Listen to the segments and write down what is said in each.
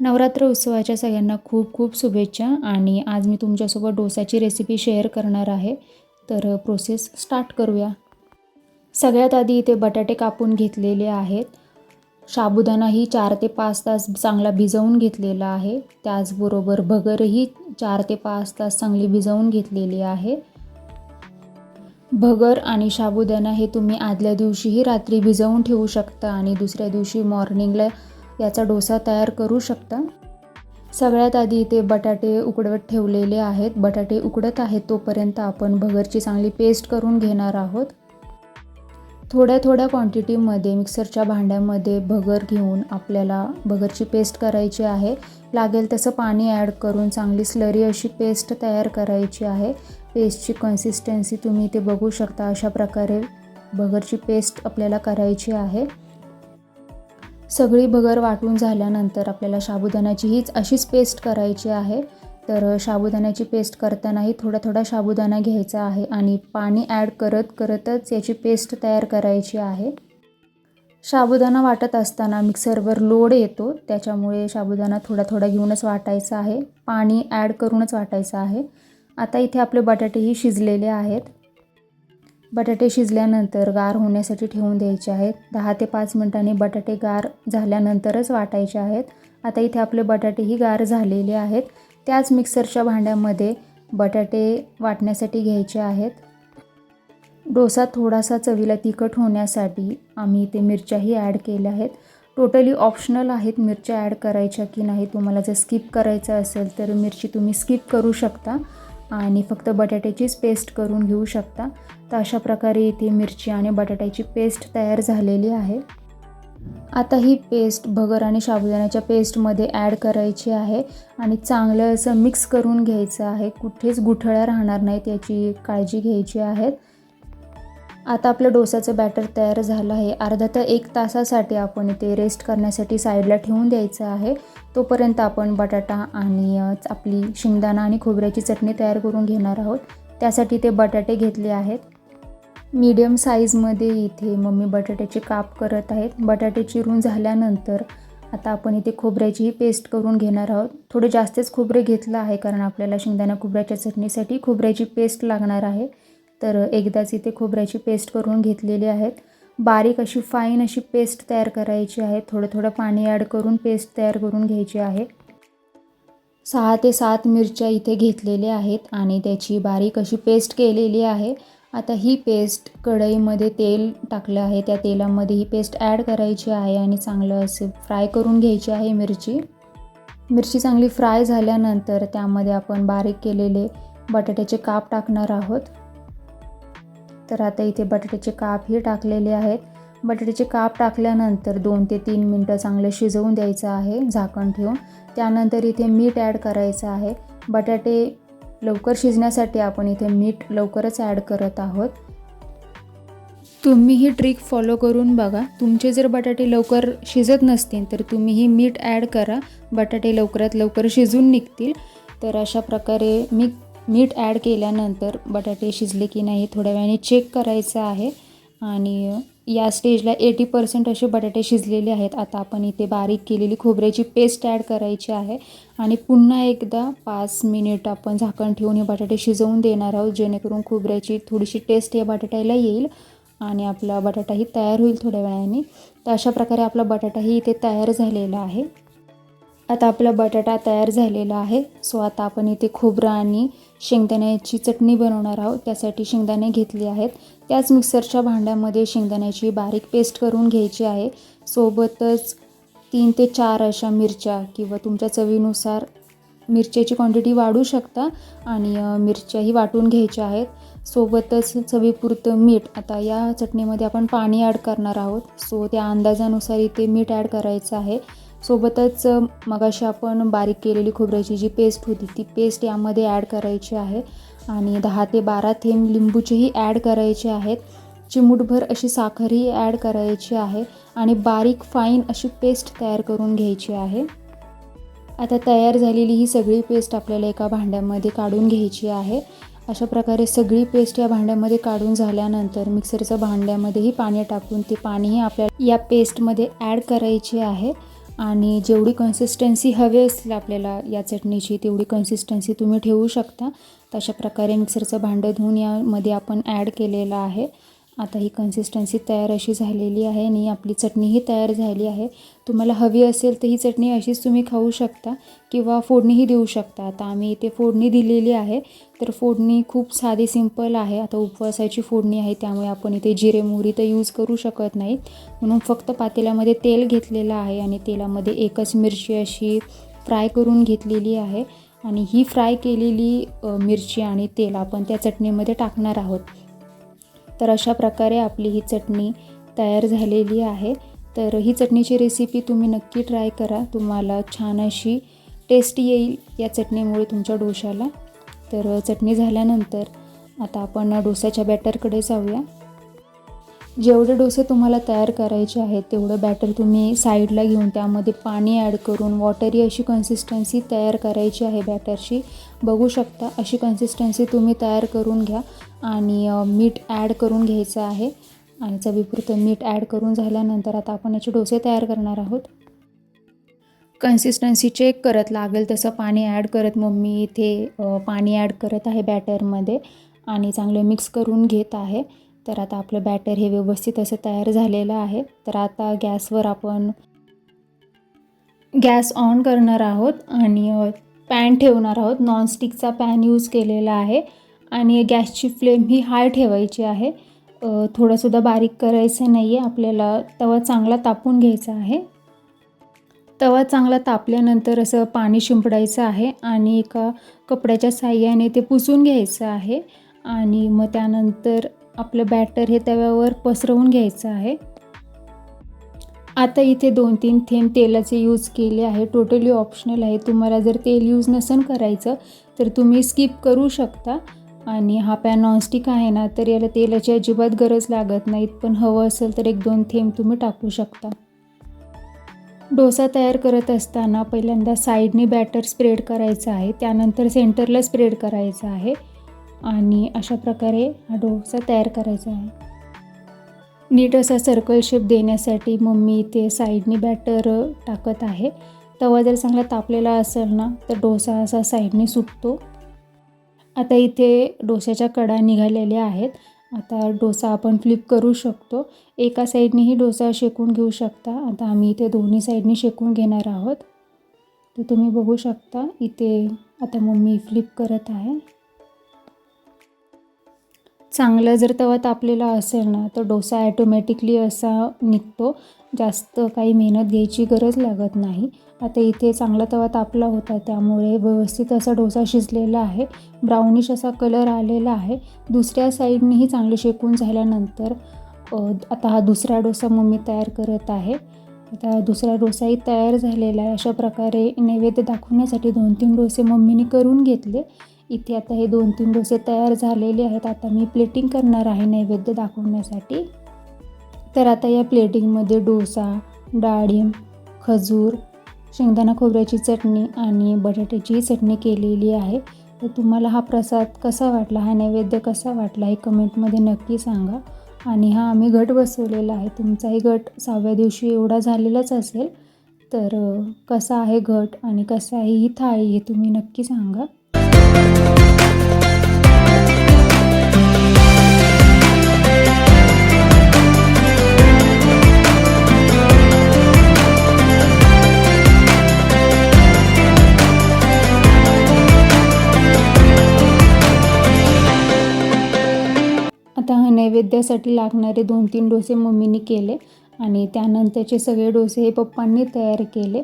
नवरात्र उत्सवाच्या सगळ्यांना खूप खूप शुभेच्छा आणि आज मी तुमच्यासोबत डोसाची रेसिपी शेअर करणार आहे. तर प्रोसेस स्टार्ट करूया. सगळ्यात आधी इथे बटाटे कापून घेतलेले आहेत. साबुदाणाही चार ते पाच तास चांगला भिजवून घेतलेला आहे. त्याचबरोबर भगरही चार ते पाच तास चांगली भिजवून घेतलेली आहे. भगर आणि साबुदाणा हे तुम्ही आदल्या दिवशीही रात्री भिजवून ठेवू शकता आणि दुसऱ्या दिवशी मॉर्निंगला याचा डोसा तयार करू शकता. सगळ्यात आधी इथे बटाटे उकडवत ठेवलेले आहेत. बटाटे उकडत आहेत तोपर्यंत आपण भगरची चांगली पेस्ट करून घेणार आहोत. थोड्या थोड्या क्वांटिटीमध्ये मिक्सरच्या भांड्यामध्ये भगर घेऊन आपल्याला भगरची पेस्ट करायची आहे. लागेल तसं पाणी ॲड करून चांगली स्लरी अशी पेस्ट तयार करायची आहे. पेस्टची कन्सिस्टन्सी तुम्ही इथे बघू शकता. अशा प्रकारे भगरची पेस्ट आपल्याला करायची आहे. सगळी भगर वाटून झाल्यानंतर आपल्याला साबुदाण्याची हीच अशीच पेस्ट करायची आहे. तर साबुदाण्याची पेस्ट करतानाही थोडा थोडा साबुदाणा घ्यायचा आहे आणि पाणी ॲड करत करतच याची पेस्ट तयार करायची आहे. साबुदाणा वाटत असताना मिक्सरवर लोड येतो त्याच्यामुळे साबुदाणा थोडा थोडा घेऊनच वाटायचा आहे. पाणी ॲड करूनच वाटायचं आहे. आता इथे आपले बटाटेही शिजलेले आहेत. बटाटे शिजल्यानंतर गार होण्यासाठी ठेवून द्यायचे आहेत. दहा ते पाच मिनटांनी बटाटे गार झाल्यानंतरच वाटायचे आहेत. आता इथे आपले बटाटेही गार झालेले आहेत. त्याच मिक्सरच्या भांड्यामध्ये बटाटे वाटण्यासाठी घ्यायचे आहेत. डोसा थोडासा चवीला तिखट होण्यासाठी आम्ही इथे मिरच्याही ॲड केल्या आहेत. टोटली ऑप्शनल आहेत मिरच्या ॲड करायच्या की नाही तुम्हाला जर स्किप करायचं असेल तर मिरची तुम्ही स्किप करू शकता. आणि फक्त बटाट्याचीच पेस्ट करून घेऊ शकता. तर अशा प्रकारे इथे मिरची आणि बटाट्याची पेस्ट तयार झालेली आहे. आता ही पेस्ट भगर आणि साबुदाण्याच्या पेस्टमध्ये ॲड करायची आहे आणि चांगलं असं मिक्स करून घ्यायचं आहे. कुठेच गुठळ्या राहणार नाहीत याची काळजी घ्यायची आहेत आता आपलं डोसाचं बॅटर तयार झालं आहे. अर्धा ते एक तासासाठी आपण इथे रेस्ट करण्यासाठी साईडला ठेवून द्यायचं आहे. तोपर्यंत आपण बटाटा आणि आपली शेंगदाणा आणि खोबऱ्याची चटणी तयार करून घेणार आहोत. त्यासाठी ते बटाटे घेतले आहेत. मीडियम साईजमध्ये इथे मम्मी बटाट्याचे काप करत आहेत. बटाटे चिरून झाल्यानंतर आता आपण इथे खोबऱ्याचीही पेस्ट करून घेणार आहोत. थोडे जास्तच खोबरे घेतलं आहे कारण आपल्याला शेंगदाणा खोबऱ्याच्या चटणीसाठी खोबऱ्याची पेस्ट लागणार आहे. तर एकदाच इथे खोबऱ्याची पेस्ट करून घेतलेली आहेत. बारीक अशी फाईन अशी पेस्ट तयार करायची आहे. थोडं थोडं पाणी ॲड करून पेस्ट तयार करून घ्यायची आहे. सहा ते सात मिरच्या इथे घेतलेल्या आहेत आणि त्याची बारीक अशी पेस्ट केलेली आहे. आता ही पेस्ट कढईमध्ये तेल टाकलं आहे. त्या तेलामध्ये ही पेस्ट ॲड करायची आहे आणि चांगलं असे फ्राय करून घ्यायची आहे मिरची. मिरची चांगली फ्राय झाल्यानंतर त्यामध्ये आपण बारीक केलेले बटाट्याचे काप टाकणार आहोत. तर आता इथे बटाट्याचे कापही टाकलेले आहेत. बटाट्याचे काप टाकल्यानंतर दोन ते तीन मिनटं चांगलं शिजवून द्यायचं आहे झाकण ठेवून. त्यानंतर इथे मीठ ॲड करायचं आहे. बटाटे लवकर शिजण्यासाठी आपण इथे मीठ लवकरच ॲड करत आहोत. तुम्ही ही ट्रिक फॉलो करून बघा. तुमचे जर बटाटे लवकर शिजत नसतील तर तुम्ही ही मीठ ॲड करा. बटाटे लवकरात लवकर शिजून निघतील. तर अशा प्रकारे मी मीठ ॲड केल्यानंतर बटाटे शिजले की नाही थोड्या वेळाने चेक करायचं आहे. आणि या स्टेजला एटी पर्सेंट असे बटाटे शिजलेले आहेत. आता आपण इथे बारीक केलेली खोबऱ्याची पेस्ट ॲड करायची आहे. आणि पुन्हा एकदा पाच मिनिट आपण झाकण ठेवून हे बटाटे शिजवून देणार आहोत. जेणेकरून खोबऱ्याची थोडीशी टेस्ट या बटाट्याला येईल. आणि आपला बटाटाही तयार होईल थोड्या वेळाने. तर अशा प्रकारे आपला बटाटाही इथे तयार झालेला आहे. आता आपला बटाटा तयार झालेला आहे. सो आता आपण इथे खोबरं आणि शेंगदाण्याची चटणी बनवणार आहोत. त्यासाठी शेंगदाणे घेतले आहेत. त्याच मिक्सरच्या भांड्यामध्ये शेंगदाण्याची बारीक पेस्ट करून घ्यायची आहे. सोबतच तीन ते चार अशा मिरच्या किंवा तुमच्या चवीनुसार मिरच्याची क्वांटिटी वाढू शकता आणि मिरच्याही वाटून घ्यायच्या आहेत. सोबतच चवीपुरतं मीठ आता या चटणीमध्ये आपण पाणी ॲड करणार आहोत. सो त्या अंदाजानुसार इथे मीठ ॲड करायचं आहे. सोबतच मगाशी आपण बारीक केलेली खोबऱ्याची जी पेस्ट होती ती पेस्ट यामध्ये ॲड करायची आहे. आणि दहा ते बारा थेंब लिंबूचेही ॲड करायचे आहेत. चिमूटभर अशी साखरही ॲड करायची आहे. आणि बारीक फाईन अशी पेस्ट तयार करून घ्यायची आहे. आता तयार झालेली ही सगळी पेस्ट आपल्याला एका भांड्यामध्ये काढून घ्यायची आहे. अशा प्रकारे सगळी पेस्ट या भांड्यामध्ये काढून झाल्यानंतर मिक्सरच्या भांड्यामध्येही पाणी टाकून ते पाणीही आपल्याला या पेस्टमध्ये ॲड करायचे आहे. आणि जेवढी कन्सिस्टन्सी हवी असेल आपल्याला या चटणीची तेवढी कन्सिस्टन्सी तुम्ही ठेवू शकता. तशा प्रकारे मिक्सरचं भांडं धुवून यामध्ये आपण ॲड केलेलं आहे. आता ही कन्सिस्टन्सी तयार अशी झालेली आहे आणि आपली चटणीही तयार झाली आहे. तुम्हाला हवी असेल तर ही चटणी अशीच तुम्ही खाऊ शकता किंवा फोडणीही देऊ शकता. आता आम्ही इथे फोडणी दिलेली आहे. तर फोडणी खूप साधी सिंपल आहे. आता उपवासाची फोडणी आहे त्यामुळे आपण इथे जिरे मोहरी तर यूज करू शकत नाहीत म्हणून फक्त पातेल्यामध्ये तेल घेतलेलं आहे आणि तेलामध्ये एकच मिरची अशी फ्राय करून घेतलेली आहे. आणि ही फ्राय केलेली मिरची आणि तेल आपण त्या चटणीमध्ये टाकणार आहोत. तर अशा प्रकारे आपली ही चटणी तयार झालेली आहे. तर ही चटणीची रेसिपी तुम्ही नक्की ट्राय करा. तुम्हाला छान अशी टेस्ट येईल या चटणीमुळे तुमच्या डोशाला तर चटणी झाल्यानंतर आता आपण डोसाच्या बॅटरकडे जाऊया. जेवढे डोसे तुम्हाला तयार करायचे आहेत तेवढं बॅटर तुम्ही साईडला घेऊन त्यामध्ये पाणी ॲड करून वॉटरी अशी कन्सिस्टन्सी तयार करायची आहे बॅटरची बघू शकता अशी कन्सिस्टन्सी तुम्ही तयार करून घ्या आणि मीठ ॲड करून घ्यायचं आहे. आणि चवीपुरतं मीठ ॲड करून झाल्यानंतर आता आपण याचे डोसे तयार करणार आहोत. कन्सिस्टन्सी चेक करत लागेल तसं पाणी ॲड करत मम्मी इथे पाणी ॲड करत आहे बॅटरमध्ये आणि चांगलं मिक्स करून घेत आहे. तर आता आपलं बॅटर हे व्यवस्थित असं तयार झालेलं आहे. तर आता गॅसवर आपण गॅस ऑन करणार आहोत आणि पॅन ठेवणार आहोत. नॉनस्टिकचा पॅन यूज केलेला आहे आणि गॅसची फ्लेम ही हाय ठेवायची आहे. थोडंसुद्धा बारीक करायचं नाही आहे आपल्याला तवा चांगला तापून घ्यायचा आहे. तवा चांगला तापल्यानंतर असं पाणी शिंपडायचं आहे आणि एका कपड्याच्या साह्याने ते पुसून घ्यायचं आहे. आणि मग त्यानंतर आपलं बॅटर हे तव्यावर पसरवून घ्यायचं आहे. आता इथे दोन तीन थेंब तेलाचे यूज केले आहे. टोटली ऑप्शनल आहे. तुम्हाला जर तेल यूज नसेल करायचं तर तुम्ही स्किप करू शकता. आणि हा पॅन नॉनस्टिक आहे ना तर याला तेलाची अजिबात गरज लागत नाहीत. पण हवं असेल तर एक दोन थेंब तुम्ही टाकू शकता. डोसा तयार करत असताना पहिल्यांदा साईडने बॅटर स्प्रेड करायचं आहे. त्यानंतर सेंटरला स्प्रेड करायचं आहे. आणि अशा प्रकारे हा डोसा तयार करायचा आहे. नीट असा सर्कल शेप देण्यासाठी मम्मी इथे साईडने बॅटर टाकत आहे. तवा जर चांगला तापलेला असेल ना तर डोसा असा साईडने सुटतो. आता इथे डोश्याच्या कडा निघालेल्या आहेत. आता डोसा आपण फ्लिप करू शकतो. एका साईडनेही डोसा शेकून घेऊ शकता. आता आम्ही इथे दोन्ही साईडने शेकून घेणार आहोत. तर तुम्ही बघू शकता इथे आता मम्मी फ्लिप करत आहे. चांगलं जर तवा तापलेला असेल ना तर डोसा ॲटोमॅटिकली असा निघतो. जास्त काही मेहनत घ्यायची गरज लागत नाही. आता इथे चांगला तवा तापला होता त्यामुळे व्यवस्थित असा डोसा शिजलेला आहे. ब्राउनिश असा कलर आलेला आहे. दुसऱ्या साईडनेही चांगले शेकून झाल्यानंतर आता हा दुसरा डोसा मम्मी तयार करत आहे. आता दुसरा डोसाही तयार झालेला आहे. अशा प्रकारे नैवेद्य दाखवण्यासाठी दोन तीन डोसे मम्मीने करून घेतले. इथे आता हे दोन तीन डोसे तयार झालेले आहेत. आता मी प्लेटिंग करणार आहे नैवेद्य दाखवण्यासाठी. तर आता या प्लेटिंगमध्ये डोसा डाळिंब खजूर शेंगदाणा खोबऱ्याची चटणी आणि बटाट्याची चटणी केलेली आहे. तर तुम्हाला हा प्रसाद कसा वाटला हा नैवेद्य कसा वाटला हे कमेंटमध्ये नक्की सांगा. आणि हा आम्ही घट बसवलेला आहे. तुमचाही गट सहाव्या दिवशी एवढा झालेलाच असेल. तर कसा आहे घट आणि कसं आहे ही थाळी हे तुम्ही नक्की सांगा. आता नैवेद्यासाठी लागणारे दोन तीन डोसे मम्मीने केले आणि त्यानंतरचे सगळे डोसे हे पप्पांनी तयार केले.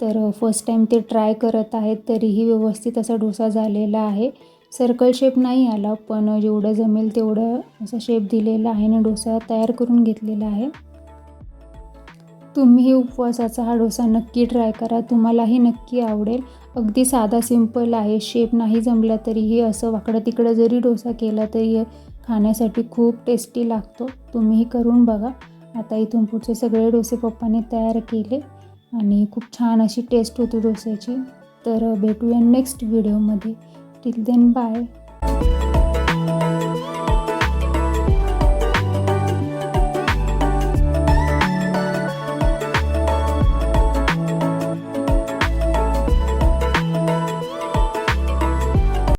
तर फर्स्ट टाईम ते ट्राय करत आहेत तरीही व्यवस्थित असा डोसा झालेला आहे. सर्कल शेप नाही आला पण जेवढं जमेल तेवढं असा शेप दिलेला आहे आणि डोसा तयार करून घेतलेला आहे. तुम्हीही उपवासाचा हा डोसा नक्की ट्राय करा. तुम्हालाही नक्की आवडेल. अगदी साधा सिंपल आहे. शेप नाही जमला तरीही असं वाकडं तिकडं जरी डोसा केला तरी खाण्यासाठी खूप टेस्टी लागतो. तुम्हीही करून बघा. आता इथून पुढचे सगळे डोसे पप्पाने तयार केले आणि खूप छान अशी टेस्ट होती डोस्याची. तर भेटूया नेक्स्ट व्हिडिओमध्ये टिल देन बाय